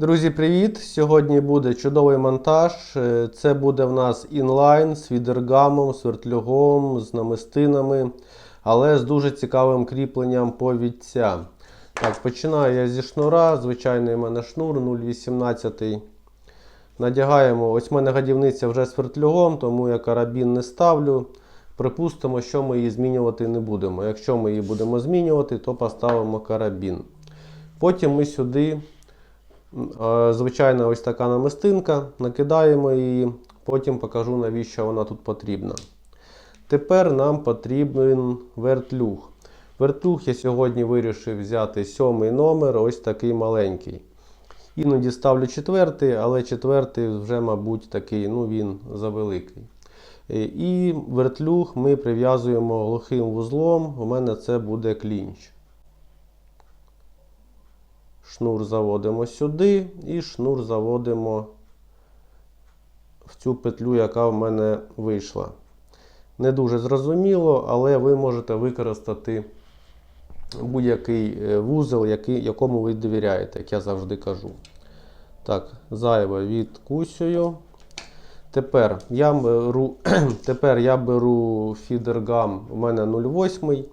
Друзі, привіт! Сьогодні буде чудовий монтаж. Е, Це буде в нас інлайн з фідергамом, свертлюгом, з намистинами, але з дуже цікавим кріпленням повідця. Так, починаю я зі шнура. Звичайний в мене шнур 0,18. Надягаємо. Ось в мене гадівниця вже з тому я карабін не ставлю. Припустимо, що ми її змінювати не будемо. Якщо ми її будемо змінювати, то поставимо карабін. Потім ми сюди. Звичайна ось така намистинка, накидаємо її, потім покажу навіщо вона тут потрібна. Тепер нам потрібен вертлюг. Вертлюг я сьогодні вирішив взяти сьомий номер, ось такий маленький. Іноді ставлю четвертий, але четвертий вже, мабуть, такий, ну він завеликий. Е, І вертлюг ми прив'язуємо глухим вузлом. У мене це буде клінч. Шнур заводимо сюди і шнур заводимо в цю петлю, яка в мене вийшла. Не дуже зрозуміло, але ви можете використати будь-який е, вузол, який, якому ви довіряєте, як я завжди кажу. Так, зайве відкусюю. Тепер я беру, тепер я беру фідергам, у мене 0,8.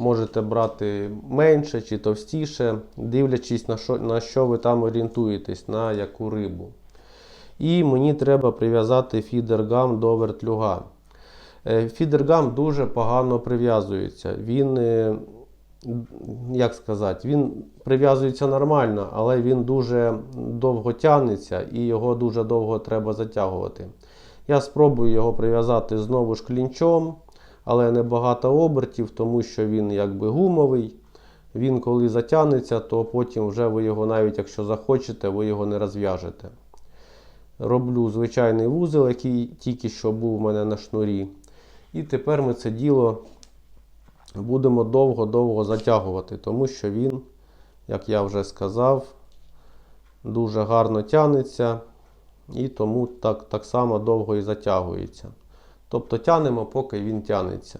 Можете брати менше чи товстіше, дивлячись на що, на що ви там орієнтуєтесь, на яку рибу. І мені треба прив'язати фідергам до вертлюга. Е, Фідергам дуже погано прив'язується. Він, е, як сказати, він прив'язується нормально, але він дуже довго тягнеться і його дуже довго треба затягувати. Я спробую його прив'язати знову ж клінчом але не багато обертів, тому що він якби гумовий. Він коли затягнеться, то потім вже ви його, навіть якщо захочете, ви його не розв'яжете. Роблю звичайний вузол, який тільки що був у мене на шнурі. І тепер ми це діло будемо довго-довго затягувати, тому що він, як я вже сказав, дуже гарно тягнеться і тому так, так само довго і затягується. Тобто тянемо, поки він тянеться.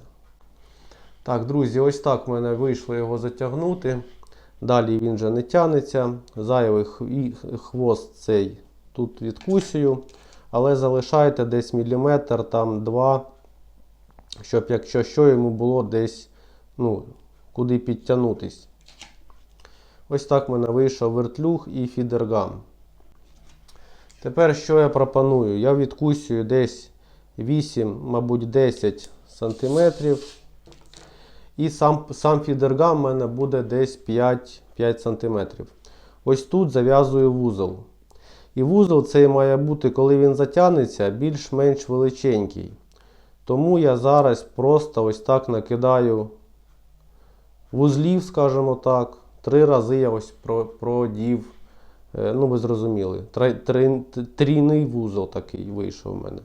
Так, друзі, ось так в мене вийшло його затягнути. Далі він вже не тянеться. Зайвий хвост цей тут відкусюю. Але залишайте десь міліметр, там два, щоб якщо що йому було десь ну, куди підтягнутись. Ось так в мене вийшов вертлюг і фідергам. Тепер що я пропоную? Я відкусюю десь 8, мабуть, 10 см. І сам сам фідергам у мене буде десь 5 5 см. Ось тут зав'язую вузол. І вузол цей має бути, коли він затягнеться, більш-менш величенький. Тому я зараз просто ось так накидаю вузлів, скажімо так. Три рази я ось продів. Ну, ви зрозуміли, трійний вузол такий вийшов у мене.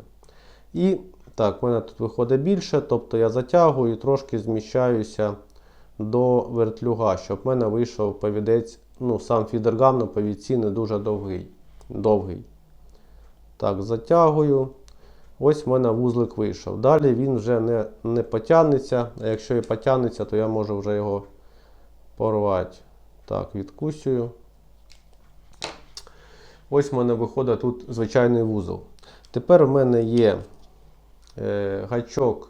І так, в мене тут виходить більше, тобто я затягую і трошки зміщаюся до вертлюга, щоб в мене вийшов повідець, ну, сам фідергам на повідці не дуже довгий. довгий. Так, затягую. Ось в мене вузлик вийшов. Далі він вже не не потягнеться, а якщо і потягнеться, то я можу вже його порвати. Так, відкусюю. Ось в мене виходить тут звичайний вузол. Тепер в мене є гачок,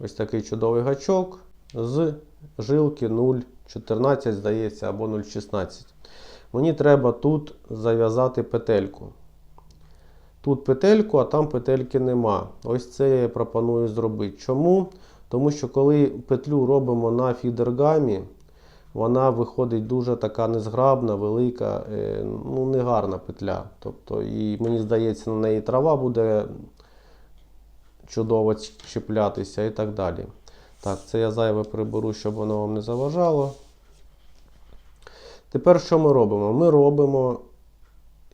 ось такий чудовий гачок з жилки 0,14, здається, або 0,16. Мені треба тут зав'язати петельку. Тут петельку, а там петельки нема. Ось це я пропоную зробити. Чому? Тому що коли петлю робимо на фідергамі, вона виходить дуже така незграбна, велика, е, ну негарна петля. Тобто, і Мені здається, на неї трава буде чудово чіплятися і так далі. Так, це я зайве приберу, щоб воно вам не заважало. Тепер що ми робимо? Ми робимо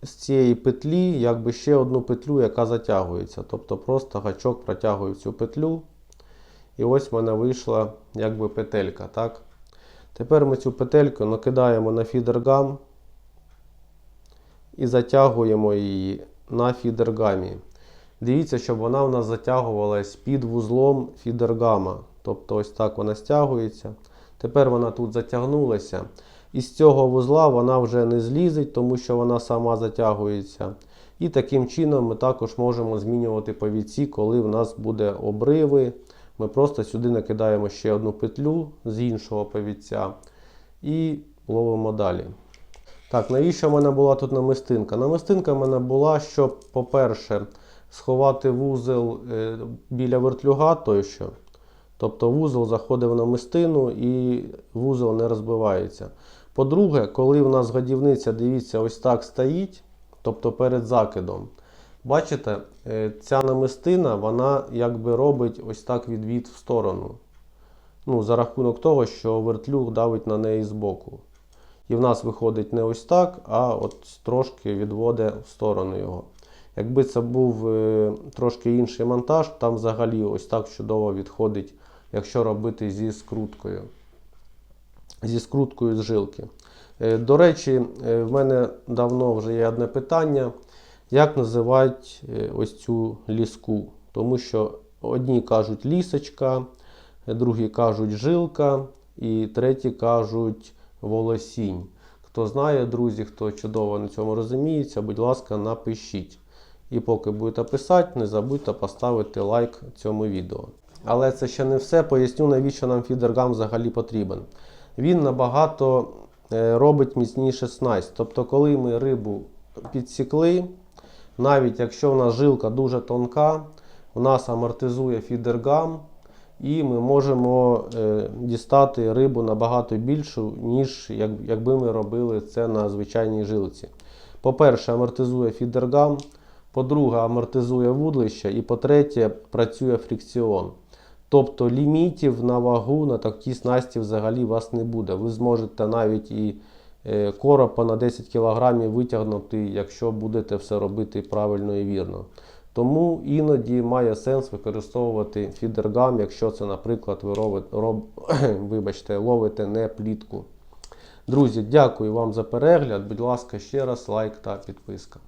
з цієї петлі якби ще одну петлю, яка затягується. Тобто просто гачок протягує цю петлю. І ось в мене вийшла якби петелька. так? Тепер ми цю петельку накидаємо на фідергам і затягуємо її на фідергамі. Дивіться, щоб вона у нас затягувалась під вузлом фідергама. Тобто ось так вона стягується. Тепер вона тут затягнулася. із цього вузла вона вже не злізить, тому що вона сама затягується. І таким чином ми також можемо змінювати повідці, коли в нас буде обриви. Ми просто сюди накидаємо ще одну петлю з іншого повідця і ловимо далі. Так, навіщо в мене була тут намистинка? Намистинка в мене була, щоб, по-перше, сховати вузол е, біля вертлюга тощо. Тобто вузол заходив на мистину і вузол не розбивається. По-друге, коли в нас годівниця, дивіться, ось так стоїть, тобто перед закидом. Бачите, е, ця намистина, вона якби робить ось так відвід в сторону. Ну, за рахунок того, що вертлюг давить на неї збоку. І в нас виходить не ось так, а от трошки відводить в сторону його. Якби це був е, трошки інший монтаж, там взагалі ось так чудово відходить, якщо робити зі скруткою. Зі скруткою з жилки. Е, До речі, е, в мене давно вже є одне питання. Як називають е, ось цю ліску? Тому що одні кажуть лісочка, другі кажуть жилка, і треті кажуть волосінь. Хто знає, друзі, хто чудово на цьому розуміється, будь ласка, напишіть. І поки будете писати, не забудьте поставити лайк цьому відео. Але це ще не все. Поясню, навіщо нам фідергам взагалі потрібен. Він набагато е, робить міцніше снасть. Тобто, коли ми рибу підсікли, навіть якщо в нас жилка дуже тонка, у нас амортизує фідергам, і ми можемо е, дістати рибу набагато більшу, ніж якби ми робили це на звичайній жилці. По-перше, амортизує фідергам, по-друге, амортизує вудлище, і по-третє, працює фрикціон. Тобто лімітів на вагу на такій снасті взагалі у вас не буде. Ви зможете навіть і е, коропа на 10 кг витягнути, якщо будете все робити правильно і вірно. Тому іноді має сенс використовувати фідергам, якщо це, наприклад, ви робите, роб, вибачте, ловите не плітку. Друзі, дякую вам за перегляд. Будь ласка, ще раз лайк та підписка.